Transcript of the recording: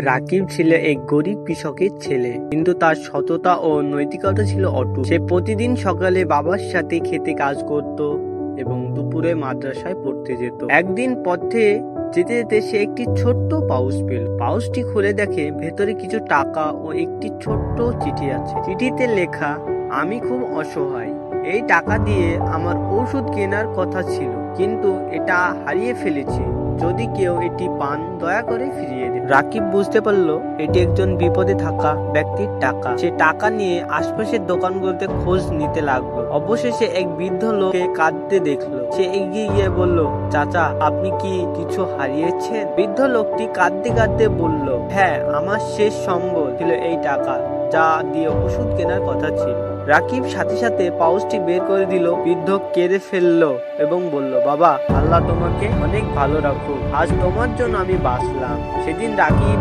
রাকিব ছিল এক গরিব কৃষকের ছেলে। কিন্তু তার সততা ও নৈতিকতা ছিল অটুট। সে প্রতিদিন সকালে বাবার সাথে খেতে কাজ করত এবং দুপুরে মাদ্রাসায় পড়তে যেত। একদিন পথে যেতে যেতে সে একটি ছোট্ট পাউচ পেল। পাউচটি খুলে দেখে ভেতরে কিছু টাকা ও একটি ছোট্ট চিঠি আছে। চিঠিতে লেখা, আমি খুব অসহায়। এই টাকা দিয়ে আমার ওষুধ কেনার কথা ছিল, কিন্তু এটা হারিয়ে ফেলেছি। যদি কেউ এটি পান, দয়া করে ফিরিয়ে দিন। রাকিব বুঝতে পারল, এটি একজন বিপদে থাকা ব্যক্তির টাকা। সে টাকা নিয়ে আশপাশের দোকানগুলোতে খোঁজ নিতে লাগল। অবশেষে এক বৃদ্ধ লোককে কাঁদতে দেখল। সে এগিয়ে গিয়ে বলল, চাচা, আপনি কি কিছু হারিয়েছেন? বৃদ্ধ লোকটি কাঁদতে কাঁদতে বলল হ্যাঁ আমার শেষ সম্বল ছিল এই টাকা যা দিয়ে ওষুধ কেনার কথা ছিল। রাকিব সাথে সাথে পাউচটি বের করে দিল, বৃদ্ধ কেঁদে ফেলল এবং বলল, বাবা, আল্লাহ তোমাকে অনেক ভালো রাখুক। আজ তোমার জন্য আমি বাঁচলাম। সেদিন রাকিব